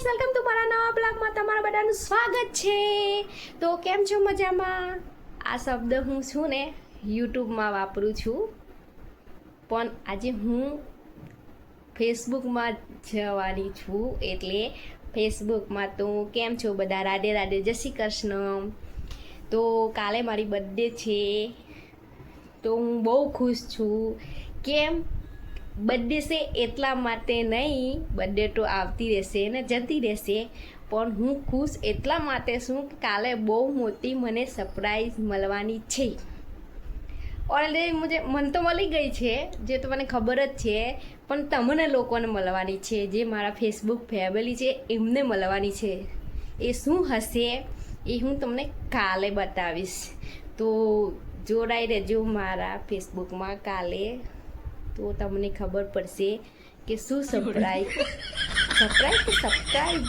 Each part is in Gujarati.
ગાઈસ વેલકમ ટુ મારા નવા બ્લોગમાં તમારા બધાનું સ્વાગત છે. તો કેમ છો મજામાં? આ શબ્દ હું છું ને, યુટ્યુબમાં વાપરું છું. પણ આજે હું ફેસબુકમાં જવાની છું, એટલે ફેસબુકમાં તો કેમ છો બધા? રાધે રાધે, જય શ્રી કૃષ્ણ. તો કાલે મારી બર્થડે છે. તો હું બહુ ખુશ છું. કેમ? બર્થડે છે એટલા માટે નહીં બર્થડે તો આવતી રહેશે ને જતી રહેશે, પણ હું ખુશ એટલા માટે છું કે કાલે બહુ મોટી મને સરપ્રાઈઝ મળવાની છે. ઓલરેડી મુજે, મન તો મળી ગઈ છે, જે તો મને ખબર જ છે, પણ તમને લોકોને મળવાની છે, જે મારા ફેસબુક ફેમિલી છે, એમને મળવાની છે. એ શું હશે એ હું તમને કાલે બતાવીશ. તો જોડાઈ રહેજો મારા ફેસબુકમાં કાલે. તો તમને ખબર પડશે કે શું સરપ્રાઈઝ સરપ્રાઈઝ કે સબસ્ક્રાઈબ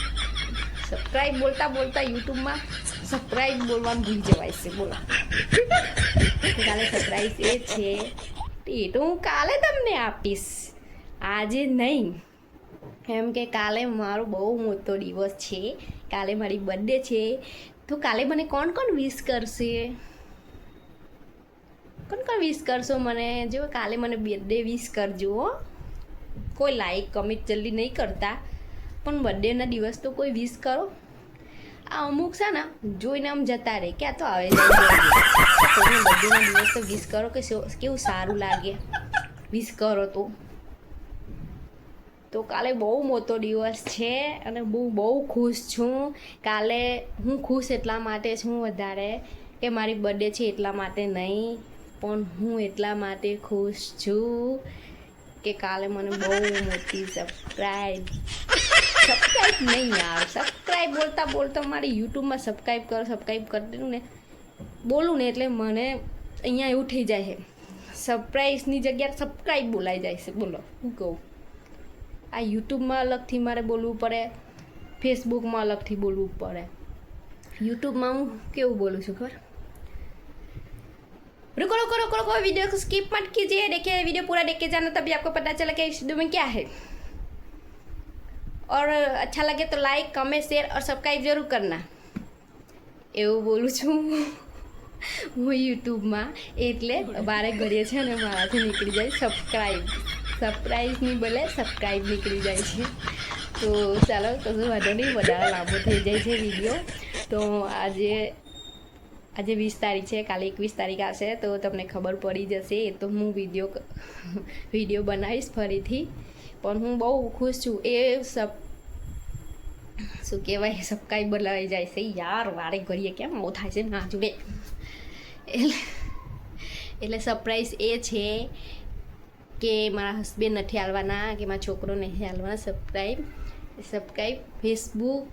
સબસ્ક્રાઈબ બોલતા બોલતા યુટ્યુબમાં સબસ્ક્રાઈબ બોલવાનું ભૂલી જવાય છે બોલો. કાલે સરપ્રાઈઝ એ છે. એ તો હું કાલે તમને આપીશ. આજે નહીં. એમ કે કાલે મારો બહુ મોટો દિવસ છે. કાલે મારી બર્થડે છે. તો કાલે મને કોણ કોણ વિશ કરશે? કોણ કોણ વિશ કરશો? મને જો કાલે મને બર્થડે વિશ કરજો, હો. કોઈ લાઈક કમેન્ટ જલ્દી નહીં કરતા. પણ બર્થડેના દિવસ તો કોઈ વિશ કરો. આ અમુક છે ને, જોઈને આમ જતા રહે. ક્યાં તો આવે બર્થડેના દિવસ તો વિશ કરો કે કેવું સારું લાગે? વિશ કરો તો. તો કાલે બહુ મોટો દિવસ છે અને હું બહુ ખુશ છું. કાલે હું ખુશ એટલા માટે છું વધારે કે મારી બર્થડે છે એટલા માટે નહીં. પણ હું એટલા માટે ખુશ છું કે કાલે મને બહુ મોટી સબસ્ક્રાઈબ સબસ્ક્રાઈબ નહીં યાર સબસ્ક્રાઈબ બોલતા બોલતા મારી યુટ્યુબમાં સબસ્ક્રાઈબ કરો સબસ્ક્રાઈબ કરી દઉં ને. બોલું ને એટલે મને અહીંયા એવું થઈ જાય છે. સરપ્રાઈઝની જગ્યાએ સબસ્ક્રાઈબ બોલાઈ જાય છે. બોલો, હું કહું? આ યુટ્યુબમાં અલગથી મારે બોલવું પડે ફેસબુકમાં અલગથી બોલવું પડે. યુટ્યુબમાં હું કેવું બોલું છું ખબર? रुको रुको रुको रुको वीडियो को स्किप मत कीजिए देखिए वीडियो पूरा देख के जाना तभी आपको पता चला कि इस वीडियो में क्या है और अच्छा लगे तो लाइक कमेंट शेयर और सब्सक्राइब जरूर करना એવું બોલું છું હું યુટ્યુબમાં એટલે બારે ઘડીએ છે ને મારાથી નીકળી જાય સબસ્ક્રાઈબ સરપ્રાઈઝ નહીં બોલે સબસ્ક્રાઈબ નીકળી જાય છે તો ચાલો કશું વાંધો નહીં વધારે લાંબો થઈ જાય છે વિડીયો તો આજે આજે વીસ તારીખ છે, કાલે એકવીસ તારીખ આવશે, તો તમને ખબર પડી જશે તો હું વીડિયો વીડિયો બનાવીશ ફરીથી. પણ હું બહુ ખુશ છું, એ સબ શું કહેવાય સબકાઈ બોલાવી જાય છે. યાર, વારે ઘડીએ કેમ આવું થાય છે? ના જોડે એટલે એટલે સરપ્રાઈઝ એ છે કે મારા હસબન્ડ નથી હાલવાના, કે મારા છોકરો નથી હાલવાના સબસ્ક્રાઈબ સબસ્ક્રાઈબ ફેસબુક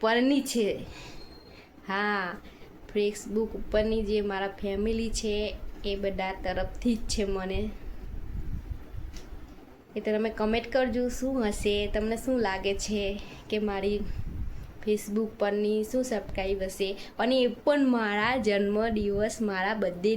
પરની છે. હા. ફેસબુક ઉપરની જે મારા ફેમિલી છે, એ બધા તરફથી જ છે મને. એ તો તમે કમેન્ટ કરજો, શું હશે? તમને શું લાગે છે કે મારી ફેસબુક પરની શું સબસ્ક્રાઈબ હશે? અને એ પણ મારા જન્મદિવસ, મારા બર્થડે